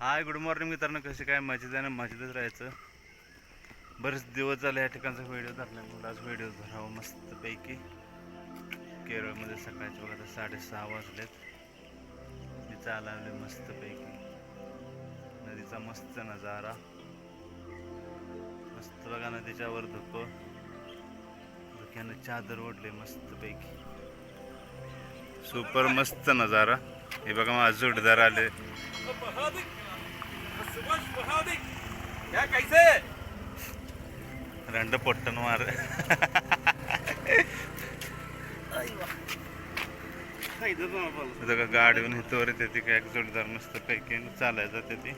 Hi good morning मित्रांनो. कसे काय? मजेत आहे ना मजेतच राहायचं. बरेच दिवस झाले या ठिकाणचा व्हिडिओ धरला म्हणून आज व्हिडिओ धरावा मस्तपैकी. केरळमध्ये सकाळचे बघा आता साडेसहा वाजलेत. मी चालवले मस्तपैकी. नदीचा मस्त नजारा. मस्त बघा नदीच्यावर धुकं. धुक्यानं चादर ओढले मस्तपैकी. सुपर मस्त नजारा. हे बघा माझे जोडदार आले. क्या कैसे? रंड पट्टन मार. का गाडीवर हितवर येते ती काय जोडीदार मस्त पैकी चालायला जाते ती.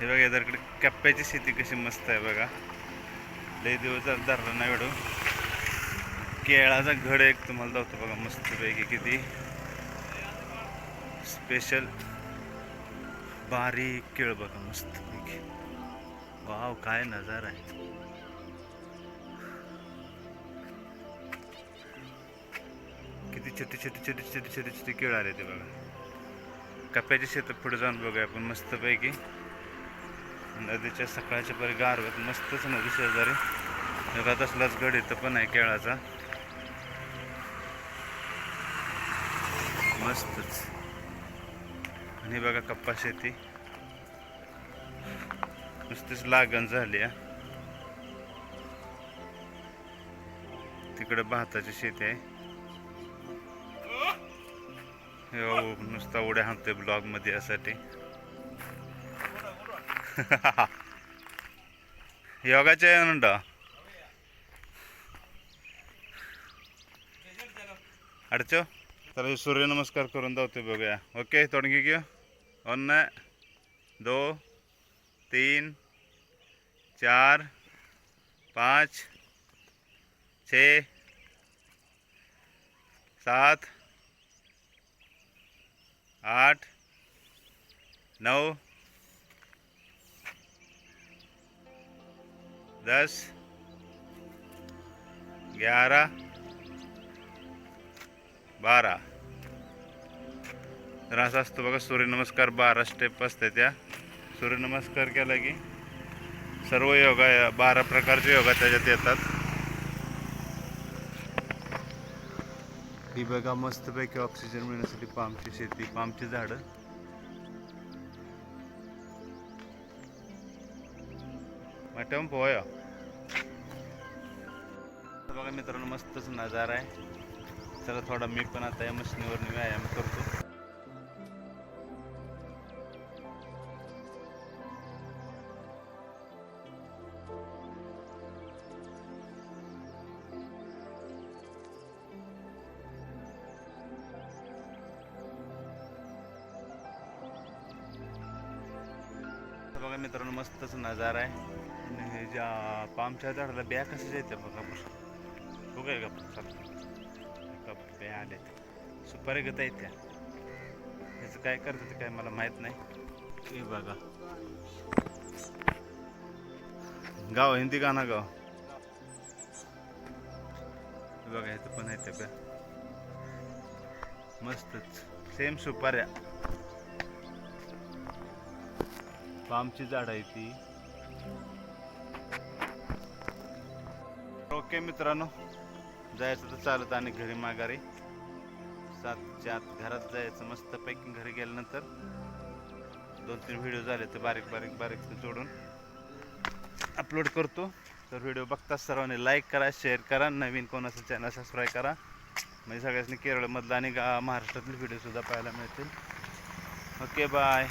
हे बघा इकडे कप्प्याची शेती कशी मस्त आहे बघा. लय दिवस धरला नाही एवढं. केळाचा घड एक तुम्हाला दाखवतो बघा मस्त पैकी किती. स्पेशल बारीक केळ बघा मस्त वाव काय नजारा आहे. किती छोटी छोटी छोटे छोटे छोटे छोटे केळ आले ते बघा. कप्याच्या शेतात पुढे जाऊन बघूया आपण मस्तपैकी नदीच्या सकाळच्या परी गारवत मस्तच नदी शेजारी. बघा तसलाच गड इथं पण आहे केळाचा. मस्तच. आणि हे बघा कप्पा शेती नुसतीच लागण झाली आहे. तिकडे भाताची शेती आहे. हो, नुसता उड्या हाणतोय ब्लॉगमध्ये यासाठी. योगाचे आहे अडचो? तर सूर्यनमस्कार करून धावते बघूया. ओके तोडगी घेऊ ഒന്ന് दो तीन चार पाँच छ सात आठ नौ दस ग्यारह बारा तर असा असतो बघा सूर्यनमस्कार बारा स्टेप असते त्या. सूर्यनमस्कार केला की सर्व योगा बारा प्रकारचे योगा त्याच्यात येतात. ही बघा मस्तपैकी ऑक्सिजन मिळण्यासाठी पामची शेती पामची झाडं. मॅटम पोया बघा मित्रांनो मस्तच नजारा आहे. चला थोडा मी पण आता या मशीनीवर व्यायाम करतो. तर बघा मित्रांनो मस्तच नजारा आहे. आणि हे ज्या पामच्या झाडाला बिया कशाच्या येते बघा बरं. बघूया का चला. का बिया सुपारी गता येत्या ह्याचं काय करतं ते काय मला माहीत नाही. हे बघा. गाव हिंदी गाणं गाव. बघा ह्याचं पण आहे त्या बिया. मस्तच. सेम सुपाऱ्या. पामची झाड आहे ती. ओके मित्रांनो जायचं तर चालत आणि घरी माघारी. सातच्या आत घरात जायचं मस्त पैकी घरी गेल्यानंतर दोन तीन व्हिडिओ झाले तर बारीक बारीक बारीक ते जोडून अपलोड करतो. तर व्हिडिओ बघता सर्वांनी लाईक करा शेअर करा नवीन कोणाचं चॅनल सबस्क्राईब करा. म्हणजे सगळ्यांनी केरळमधला आणि गा महाराष्ट्रातील व्हिडिओसुद्धा पाहायला मिळतील. Okay bye